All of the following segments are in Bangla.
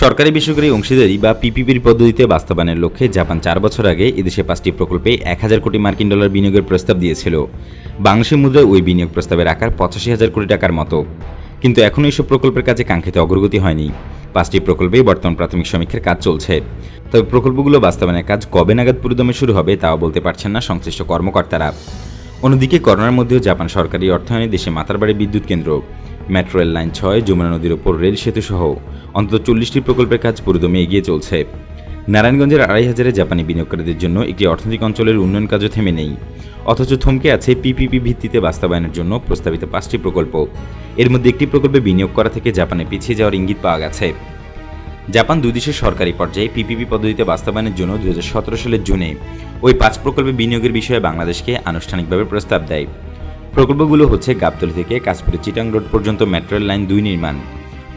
সরকারি বেসরকারি অংশীদারি বা পিপিপির পদ্ধতিতে বাস্তবায়নের লক্ষ্যে জাপান চার বছর আগে এদেশে পাঁচটি প্রকল্পে এক হাজার কোটি মার্কিন ডলার বিনিয়োগের প্রস্তাব দিয়েছিল। বাংলাদেশের মুদ্রায় ওই বিনিয়োগ প্রস্তাবের আকার পঁচাশি হাজার কোটি টাকার মতো। কিন্তু এখনও এইসব প্রকল্পের কাজে কাঙ্ক্ষিত অগ্রগতি হয়নি। পাঁচটি প্রকল্পেই বর্তমান প্রাথমিক সমীক্ষার কাজ চলছে। তবে প্রকল্পগুলো বাস্তবায়নের কাজ কবে নাগাদ পুরোদমে শুরু হবে তাও বলতে পারছেন না সংশ্লিষ্ট কর্মকর্তারা। অন্যদিকে করোনার মধ্যেও জাপান সরকারি অর্থায়নে দেশে মাতারবাড়ি বিদ্যুৎ কেন্দ্র। মেট্রো রেল লাইন ছয়, যমুনা নদীর ওপর রেল সেতু সহ অন্তত চল্লিশটি প্রকল্পের কাজ পুরোদমে এগিয়ে চলছে। নারায়ণগঞ্জের আড়াই হাজারে জাপানি বিনিয়োগকারীদের জন্য একটি অর্থনৈতিক অঞ্চলের উন্নয়ন কাজও থেমে নেই। অথচ থমকে আছে পিপিপি ভিত্তিতে বাস্তবায়নের জন্য প্রস্তাবিত পাঁচটি প্রকল্প। এর মধ্যে একটি প্রকল্পে বিনিয়োগ করা থেকে জাপানে পিছিয়ে যাওয়ার ইঙ্গিত পাওয়া গেছে। জাপান দুই দেশের সরকারি পর্যায়ে পিপিপি পদ্ধতিতে বাস্তবায়নের জন্য দু হাজার সতেরো সালের জুনে ওই পাঁচ প্রকল্পে বিনিয়োগের বিষয়ে বাংলাদেশকে আনুষ্ঠানিকভাবে প্রস্তাব দেয়। প্রকল্পগুলো হচ্ছে গাবতলি থেকে কাশপুরে চিটাং রোড পর্যন্ত মেট্রো লাইন দুই নির্মাণ,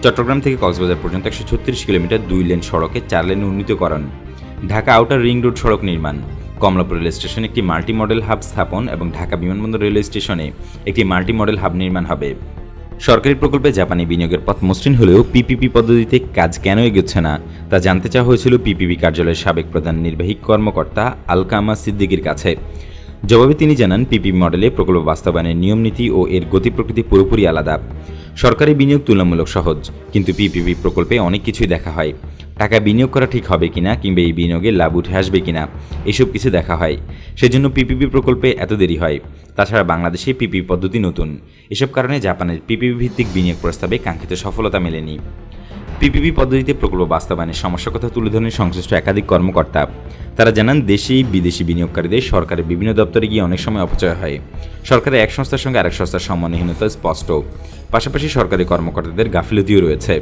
চট্টগ্রাম থেকে কক্সবাজার পর্যন্ত একশো ছত্রিশ কিলোমিটার দুই লেন সড়কে চার লেন উন্নীতকরণ, ঢাকা আউটার রিং রোড সড়ক নির্মাণ, কমলাপুর রেল স্টেশনে একটি মাল্টি মডেল হাব স্থাপন এবং ঢাকা বিমানবন্দর রেলওয়ে স্টেশনে একটি মাল্টি মডেল হাব নির্মাণ হবে। সরকারি প্রকল্পে জাপানি বিনিয়োগের পথ মসৃণ হলেও পিপিপি পদ্ধতিতে কাজ কেন এগোচ্ছে না, তা জানতে চাওয়া হয়েছিল পিপিপি কার্যালয়ের সাবেক প্রধান নির্বাহী কর্মকর্তা আলকামা সিদ্দিকির কাছে। জবাবে তিনি জানান, পিপি মডেলে প্রকল্প বাস্তবায়নের নিয়ম নীতি ও এর গতি প্রকৃতি পুরোপুরি আলাদা। সরকারি বিনিয়োগ তুলনামূলক সহজ, কিন্তু পিপিপি প্রকল্পে অনেক কিছুই দেখা হয়। টাকা বিনিয়োগ করা ঠিক হবে কিনা কিংবা এই বিনিয়োগে লাভ উঠে আসবে কিনা, এসব কিছু দেখা হয়। সেজন্য পিপিপি প্রকল্পে এত দেরি হয়। তাছাড়া বাংলাদেশে পিপি পদ্ধতি নতুন। এসব কারণে জাপানের পিপিপি ভিত্তিক বিনিয়োগ প্রস্তাবে কাঙ্ক্ষিত সফলতা মেলেনি। পিপিপি পদ্ধতিতে প্রকল্প বাস্তবায়নের সমস্যার কথা তুলে ধরেন সংশ্লিষ্ট একাধিক কর্মকর্তা। তারা জানান, দেশি, বিদেশি বিনিয়োগকারীদের সরকারের বিভিন্ন দপ্তরে গিয়ে অনেক সময় অপচয় হয়। সরকারের এক সংস্থার সঙ্গে আরেক সংস্থার সম্মানহীনতা স্পষ্ট। পাশাপাশি সরকারি কর্মকর্তাদের গাফিলতিও রয়েছে।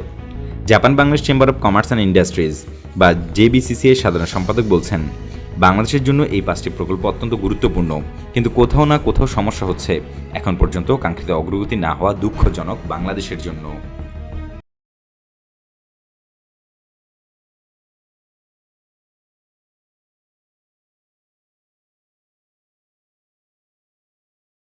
Japan, Bangladesh chamber of commerce and industries বা জেবিসিসি এর সাধারণ সম্পাদক বলছেন, বাংলাদেশের জন্য এই পাঁচটি প্রকল্প অত্যন্ত গুরুত্বপূর্ণ। কিন্তু কোথাও না কোথাও সমস্যা হচ্ছে। এখন পর্যন্ত কাঙ্ক্ষিত অগ্রগতি না হওয়া দুঃখজনক বাংলাদেশের জন্য।